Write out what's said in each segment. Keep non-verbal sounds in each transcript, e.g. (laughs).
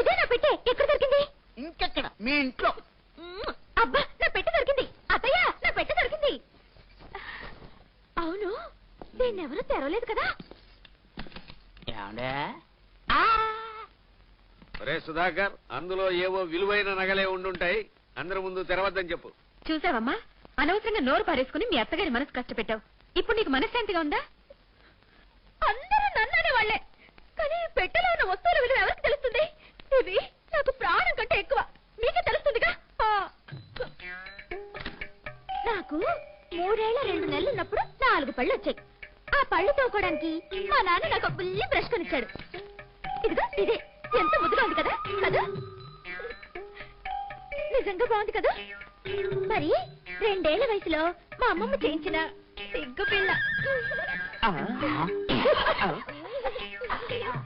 ఇదే నా పెట్టే. ఎక్కడ దొరికింది? ఇంకెక్కడ? మీ ఇంట్లో. మ్మ్. అబ్బా నా పెట్టె దొరికింది. అత్తయ్య నా పెట్టె దొరికింది. అవును దీన్ని ఎవరు తెరవలేదు కదా. ఏమండే? ఒరే సుధాకర్ అందులో ఏవో విలువైన నగలే ఉండుంటాయి. అందరి ముందు తెరవద్దని చెప్పు. చూసావమ్మా? అనవసరంగా నోరు పారేసుకుని మీ అత్తగారి మనసు కష్టపెట్టావు. ఇప్పుడు నీకు మనశ్శాంతిగా ఉందా? అందరూ నన్ననే వాళ్ళే కానీ ఈ పెట్టెలో ఉన్న వస్తువుల విలువ ఎవరికి తెలుస్తుంది? ఇవి నాకు ప్రాణం కంటే ఎక్కువ. మీకే తెలుస్తుందిగా. నాకు మూడేళ్ళ రెండు నెలలు ఉన్నప్పుడు నాలుగు పళ్ళు వచ్చాయి. ఆ పళ్ళు తోకోవడానికి మా నాన్న నాకు ఒక బుల్లి బ్రష్ కొనిచ్చాడు. ఇదిగో ఇదే. ఎంత ముద్దుగా ఉంది కదా? కదా? నిజంగా బాగుంది కదా? మరి రెండేళ్ళ వయసులో మా అమ్మమ్మ చేయించిన సిగ్గు పిల్ల.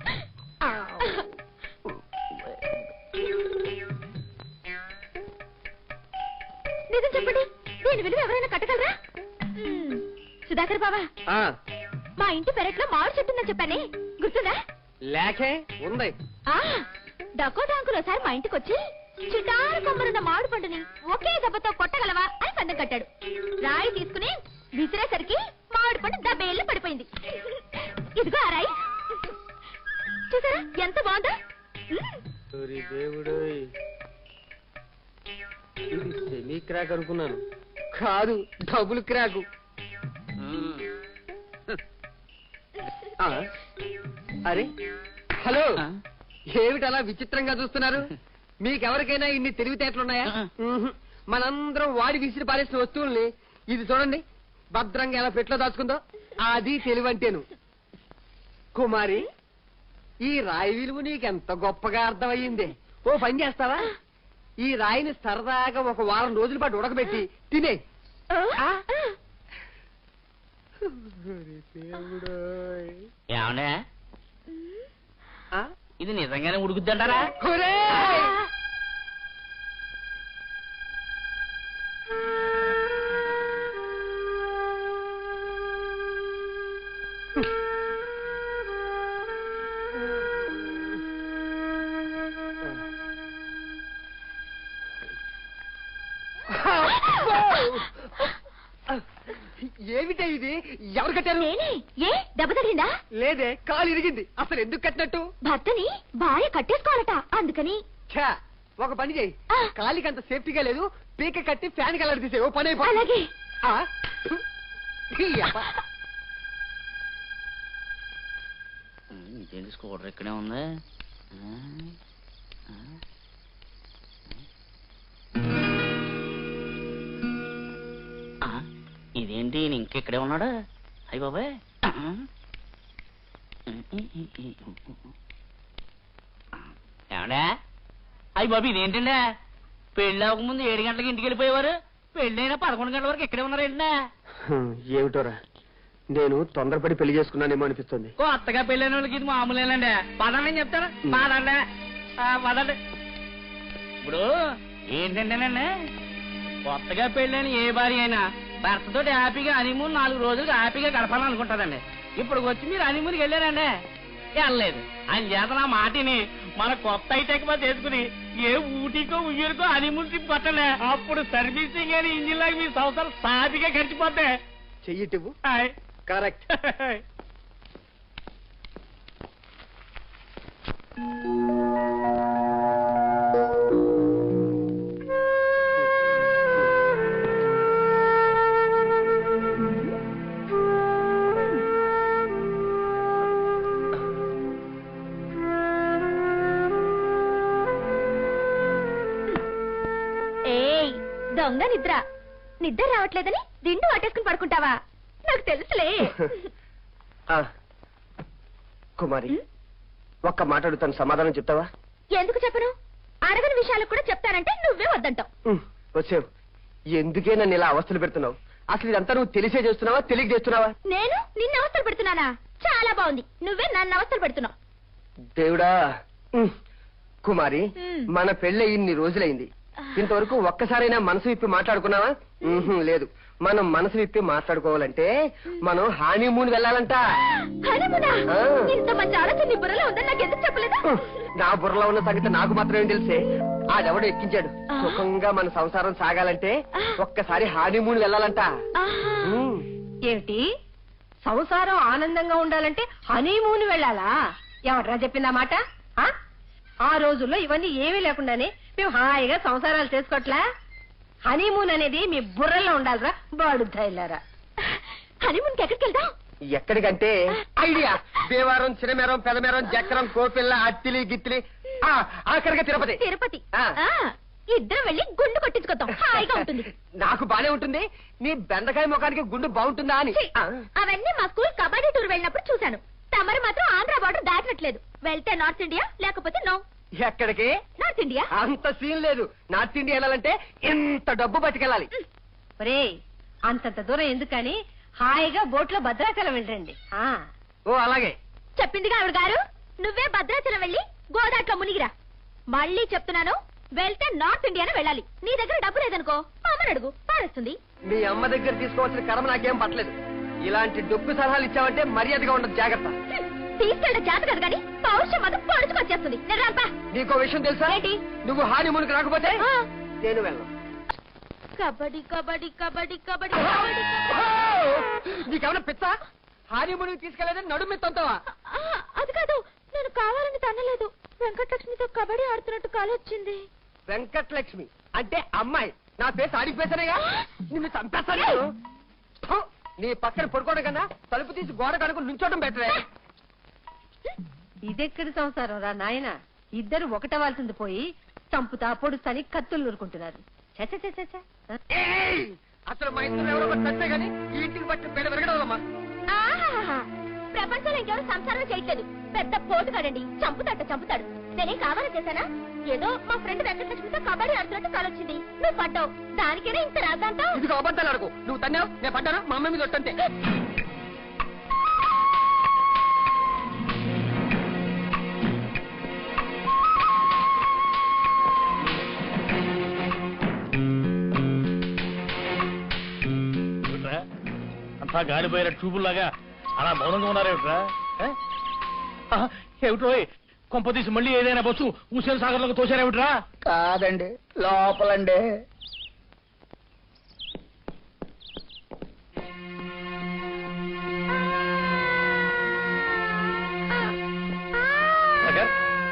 (laughs) దీని విలువ ఎవరైనా కట్టగలరా. సుధాకర్ బావా ఆ, మా ఇంటి పెరట్లో మామిడి చెట్టు ఉందని చెప్పానే. గుర్తుందా? లేకే ఉంది. ఆ డకోదాంకులు ఒకసారి మా ఇంటికి వచ్చి చిటారు కొమ్మరున్న మామిడి పండుని ఒకే దెబ్బతో కొట్టగలవా? అని పందెం కట్టాడు. రాయి తీసుకుని విసిరేసరికి మామిడి పండు దబ్బేళ్ళు పడిపోయింది. ఇదిగో ఆ రాయి. చూసారా? ఎంత బాగుందా. ఇది సెమీ క్రాక్ అనుకున్నాను. కాదు డబుల్ క్రాకు. అరే హలో. ఆ? ఏమిటి అలా విచిత్రంగా చూస్తున్నారు? మీకెవరికైనా ఇన్ని తెలివితేటలున్నాయా. మనందరం వాడి విసిరి పారేసిన వస్తువుల్ని ఇది చూడండి. భద్రంగా ఎలా పెట్లో దాచుకుందో అది తెలివంటేను. కుమారి ఈ రాయి విలువ నీకెంత గొప్పగా అర్థమయ్యింది? ఓ పని చేస్తావా? ఈ రాయిని సరదాగా ఒక వారం రోజుల పాటు ఉడకబెట్టి తినే. ఆ? ఇది నిజంగానే ఉడుకుద్దంటారా? ఒరేయ్! కట్టారు నేనే ఏ దెబ్బ తగిలిందా? లేదే కాలు ఇరిగింది. అసలు ఎందుకు కట్టినట్టు? భర్తని భార్య కట్టేసుకోవాలట అందుకని. ఛా, ఒక పని చేయి. ఆ. కాలికి అంత సేఫ్టీగా లేదు పీక కట్టి ఫ్యాన్ కలర్ తీసే ఓ పని అయిపో. అలాగే. ఇదేంటి స్కూటర్ ఇక్కడే ఉంది? ఆ? ఆ? ఆ? ఇదేంటి? ఈయన ఇంకెక్కడే ఉన్నాడు? అయ్యి బాబాయ్? ఏమండే? అయ్యి బాబు ఇదేంటండి? పెళ్ళి అవ్వకముందు ఏడు గంటలకు ఇంటికి వెళ్ళిపోయేవారు. పెళ్ళైనా పదకొండు గంటల వరకు ఇక్కడే ఉన్నారేంటండి హ్మ్, ఏమిటోరా? నేను తొందరపడి పెళ్ళి చేసుకున్నానేమో అనిపిస్తుంది. కొత్తగా పెళ్ళైన వాళ్ళకి ఇది మామూలేనండి పదండి చెప్తారు? పదండి. పదండి. ఇప్పుడు ఏంటంటేనండి కొత్తగా పెళ్ళైన ఏ భార్య అయినా భర్తతో హ్యాపీగా హనీమూన్ నాలుగు రోజులు హ్యాపీగా గడపాలనుకుంటుందండి ఇప్పుడు వచ్చి మీరు హనీమూన్కి వెళ్ళారండి? వెళ్ళలేదు. ఆయన చేత నా మాటిని మన కొత్త ఐటెక్ బస్ చేసుకుని ఏ ఊటీకో ఉయ్యూరుకో హనీమూన్ ట్రిప్ కొట్టలే అప్పుడు సర్వీసింగ్ అని ఇంజిన్ లాగా మీ సంవత్సరం సాపిగా గడిచిపోతాయి చెయ్యిటివ్వు హాయ్. కరెక్ట్ (laughs) దొంగ నిద్ర. నిద్ర రావట్లేదని దిండు వాటేసుకుని పడుకుంటావా? నాకు తెలుసులే. కుమారి? ఒక్క మాట అడుగుతాను సమాధానం చెప్తావా? ఎందుకు చెప్పను? అడగని విషయాలకు కూడా చెప్తానంటే నువ్వే వద్దంటావు. వచ్చావు. ఎందుకే నన్ను ఇలా అవస్థలు పెడుతున్నావు? అసలు ఇదంతా నువ్వు తెలిసే చేస్తున్నావా తెలియక చేస్తున్నావా? నేను నిన్న అవస్థలు పెడుతున్నానా? చాలా బాగుంది. నువ్వే నన్ను అవస్థలు పెడుతున్నావు. దేవుడా. కుమారి. మన పెళ్ళి ఇన్ని రోజులైంది. ఇంతవరకు ఒక్కసారైనా మనసు విప్పి మాట్లాడుకున్నావా? లేదు. మనం మనసు విప్పి మాట్లాడుకోవాలంటే మనం హానీమూన్ వెళ్ళాలంట నీ బుర్రలో ఉందని నాకు ఎందుకు చెప్పలేదు? నా బుర్రలో ఉన్న సంగతి నాకు మాత్రమే తెలిసే. ఆడెవడో ఎక్కించాడు. సుఖంగా మన సంసారం సాగాలంటే. ఒక్కసారి హానీమూన్ వెళ్ళాలంట. ఏమిటి? సంసారం ఆనందంగా ఉండాలంటే హనీమూన్ వెళ్ళాలా? ఎవడ్రా చెప్పిందా మాట? ఆ? ఆ రోజుల్లో ఇవన్నీ ఏమీ లేకుండానే మేము హాయిగా సంసారాలు చేసుకోవట్లా హనీమూన్ అనేది మీ బుర్రలో ఉండాలిరా బాడుద్దాయిల్లారా హనీమూన్కి ఎక్కడికి వెళ్దాం? ఎక్కడికంటే? ఐడియా దేవారం చిరమేరం పెదమేరం జక్రం కోపిల్ల అత్తిలి గిత్తిలి ఆ, ఆఖరిగా తిరుపతి. తిరుపతి. ఆ. ఆ, ఇద్దరం వెళ్ళి గుండు కొట్టించుకొద్దాం హాయిగా ఉంటుంది. నాకు బానే ఉంటుంది. నీ బెండకాయ ముఖానికి గుండు బాగుంటుందా అని. ఛీ, ఆ. అవన్నీ మా స్కూల్ కబడ్డీ టూర్ వెళ్ళినప్పుడు చూశాను. తమరు మాత్రం ఆంధ్ర బార్డర్ దాటినట్లేదు. వెళ్తే నార్త్ ఇండియా లేకపోతే నో. ఎక్కడికి? North India. అంత సీన్ లేదు. నార్త్ ఇండియా వెళ్ళాలంటే ఇంత డబ్బు పట్టుకెళ్ళాలి ఒరే అంతంత దూరం ఎందుకని హాయిగా బోట్లో భద్రాచలం వెళ్ళండి. ఆ. ఓ అలాగే. చెప్పిందిగా ఆవిడ గారు? నువ్వే భద్రాచలం వెళ్ళి గోదాట్లో మునిగిరా. మళ్ళీ చెప్తున్నాను వెళ్తే నార్త్ ఇండియానే వెళ్ళాలి. నీ దగ్గర డబ్బు లేదనుకో మా అమ్మని అడుగు పారేస్తుంది. మీ అమ్మ దగ్గర తీసుకోవాల్సిన కర్మ నాకేం పట్టలేదు. ఇలాంటి డొక్కు సలహాలు ఇచ్చావంటే మర్యాదగా ఉండదు జాగ్రత్త. హ్మ్, తీసుకెళ్ళడం చేత కదా కానీ పౌరుషం మాత్రం పొడుచుకొచ్చేస్తుంది నేను రాంపా నీకో విషయం తెలుసా? ఏంటి? నువ్వు హానిమూన్కి రాకపోతే ఆ. నేను వెళ్ళను. కబడ్డీ కబడ్డీ కబడ్డీ కబడ్డీ కబడ్డీ. నీకేమైనా పిచ్చ? హానిమూన్కి తీసుకెళ్ళేదని నడుము మీద తొంతావా ఆ, అది కాదు నేను కావాలని తనలేదు. వెంకటలక్ష్మితో కబడ్డీ ఆడుతున్నట్టు కాలొచ్చింది వెంకటలక్ష్మి అంటే అమ్మాయి. నా ఫేస్ ఆడిపోయేసానేగా నిన్ను చంపేస్తాను నేను. నీ పక్కన పడుకోవడం కన్నా తలుపు తీసి గోడ కనుక నుంచోవడం బెటరే. ఇదెక్కడి సంసారం రా నాయన? ఇద్దరు ఒకటవాల్సింది పోయి చంపుతా పొడుస్తాని కత్తులు నూరుకుంటున్నారు! అసలు మా ఇంట్లో ఎవరో ఒకరు చస్తే గానీ ఈ ఇంటికి పట్టిన పేడ విరగడమ్మా ఆహాహాహా. ప్రపంచంలో ఇంకెవరు సంసారం చేయట్లేదు. పెద్ద పోటుగాడండి. చంపుతాట చంపుతాడు. నేనేం కావాలని చేశానా? ఏదో మా ఫ్రెండ్ వెంకటలక్ష్మితో కబడ్డీ ఆడుతున్నట్టు కాలొచ్చింది నువ్వు పడ్డావు. దానికేనే ఇంత రాద్దాంతో? ఇదిగో అబద్ధాలు అడుగు నువ్వు తన్నావు నేను పడ్డాను? మా అమ్మ మీద (laughs) అంతా గాలిపోయిన ట్యూబుల్లాగా అలా మౌనంగా ఉన్నారేమిట్రా ఏ? ఆహా, ఏమిట్రో కొంపతీసి మళ్ళీ ఏదైనా బస్సు హుసేన్ సాగర్లోకి తోశారేమిట్రా కాదండి లోపలండి.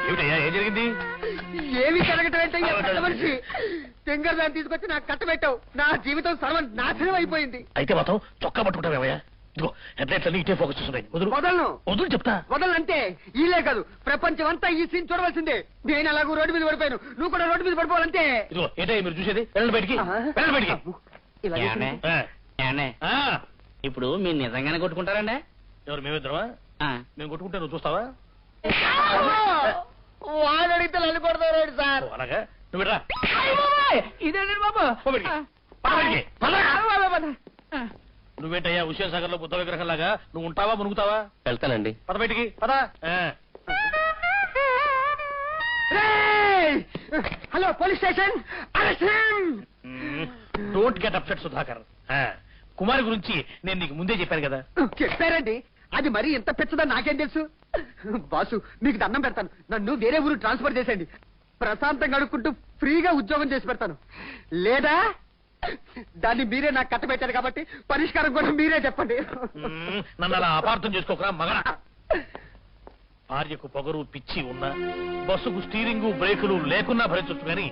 ఏమిటయ్యా ఏం జరిగింది? ఏమి జరగటం పెద్ద మనిషి? తెంగర్ దాన్ని తీసుకొచ్చి నాకు కట్టబెట్టావు. నా జీవితం సర్వం నాశనం అయిపోయింది. అయితే మొత్తం చొక్కా పట్టుకుంటావేమయ్యా? ఇదిగో హెడ్లైట్లన్నీ ఇటే ఫోకస్ చేస్తున్నాయి. వదులు. వదలను. వదులు చెప్తా. వదలంటే ఈలే కాదు ప్రపంచం అంతా ఈ సీన్ చూడవలసిందే. నేను అలాగూ రోడ్డు మీద పడిపోయాను. నువ్వు కూడా రోడ్డు మీద పడిపోవాలంటే. ఇదిగో మీరు చూసేది? వెళ్ళండి బయటికి. వెళ్ళండి బయటికి. ఇలా ఏమండే? ఆ, ఏమండే? ఆ, ఇప్పుడు మీరు నిజంగానే కొట్టుకుంటారండి? ఎవరు మేమిద్దరమా? మేము కొట్టుకుంటే నువ్వు చూస్తావా? వాళ్ళు అడిగితే నన్ను కొడతారు సార్? ఓ, అలాగా? నువ్వు రా. ఇదేంటి బాబు. నువ్వేంటయ్యా హుసేన్ సాగర్లో బుద్ధ విగ్రహం లాగా నువ్వు ఉంటావా మునుగుతావా? వెళ్తానండి. పద బయటికి పద! Hello police station! Don't get upset Sudhakar. Kumari గురించి నేను నీకు ముందే చెప్పాను కదా. చెప్పారండి. అది మరి ఎంత పెచ్చదని నాకేం తెలుసు? బాసు మీకు దండం పెడతాను. నన్ను వేరే ఊరు ట్రాన్స్ఫర్ చేసేయండి. ప్రశాంతంగా అడుక్కుంటూ ఫ్రీగా ఉద్యోగం చేసి పెడతాను. లేదా దాన్ని మీరే నాకు కట్టబెట్టారు కాబట్టి పరిష్కారం కూడా మీరే చెప్పండి. మ్మ్, నన్ను అలా అపార్థం చేసుకోకరా మగన? భార్యకు పొగరు పిచ్చి ఉన్నా బస్సుకు స్టీరింగు బ్రేకులు లేకున్నా భరించొచ్చు కానీ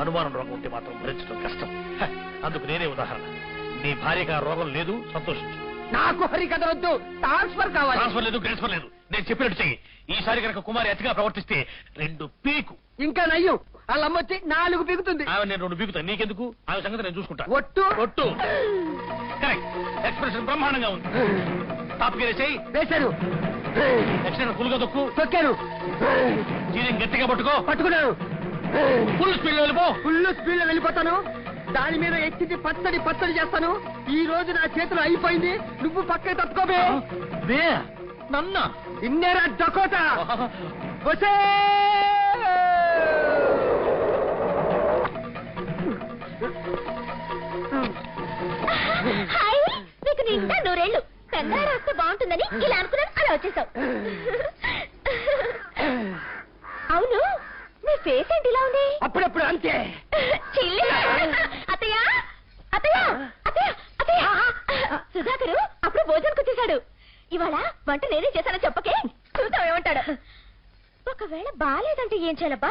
అనుమానం రోగం ఉంటే మాత్రం భరించడం కష్టం. హ, అందుకు నేనే ఉదాహరణ. నీ భార్యకు ఆ రోగం లేదు సంతోషించు. నాకు హరికథ వద్దు ట్రాన్స్ఫర్ కావాలి. ట్రాన్స్ఫర్ లేదు ట్రాన్స్ఫర్ లేదు. నేను చెప్పినట్టు చెయ్యి. ఈసారి కనుక కుమారి అతిగా ప్రవర్తిస్తే రెండు పీకు. ఇంకా నయ్యం. వాళ్ళ అమ్మ వచ్చి నాలుగు పీకుతుంది. ఆమె నేను రెండు పీకుతా నీకెందుకు? ఆమె సంగతి నేను చూసుకుంటా. ఒట్టు. ఒట్టు. కరెక్ట్ ఎక్స్ప్రెషన్ బ్రహ్మాండంగా ఉంది. టాప్ గేర్ చెయ్యి. వేశాను ఎక్స్టెండ్ ఫుల్గా దొక్కు తొక్కాను స్టీరింగ్ గట్టిగా పట్టుకో. పట్టుకున్నాను ఫుల్ స్పీడ్లో వెళ్ళిపో. ఫుల్ స్పీడ్లో వెళ్ళిపోతాను. దాని మీద ఎక్కించి పచ్చడి పచ్చడి చేస్తాను. ఈ రోజు నా చేతిలో అయిపోయింది. నువ్వు పక్కకి తప్పుకోబే డకోటా? వచ్చే హాయ్ నీకు నిండా నూరేళ్ళు. పెద్దారు వస్తే బాగుంటుందని ఇలా అనుకున్నాను అలా వచ్చేసావు. అవును నీ ఫేస్ ఏంటి ఇలా ఉంది? అప్పుడప్పుడు అంతే. చిల్లి అత్తయ్య అత్తయ్య అత్తయ్య అత్తయ్య సుధాకరు అప్పుడు భోజనానికి వచ్చేసాడు ఇవాళ వంట నేనే చేశానో చెప్పకే చూద్దాం ఏమంటాడు. ఒకవేళ బాలేదంటే ఏం చేయాలబ్బా?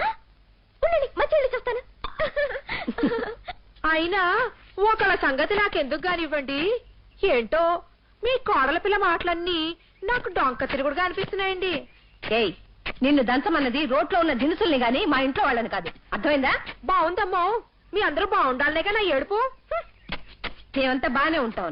ఉండండి మంచి వెళ్ళి చూస్తాను. అయినా ఒకళ్ళ సంగతి నాకెందుకు కానివ్వండి? ఏంటో మీ కోడల పిల్ల మాటలన్నీ నాకు డొంక తిరుగుడుగా అనిపిస్తున్నాయండి. ఏయ్ నిన్ను దంచమన్నది రోట్లో ఉన్న దినుసుల్ని గాని మా ఇంట్లో వాళ్ళని కాదు. అర్థమైందా? బాగుందమ్మో మీ అందరూ బాగుండాలనే నా ఏడుపు. మేమంతా బానే ఉంటాం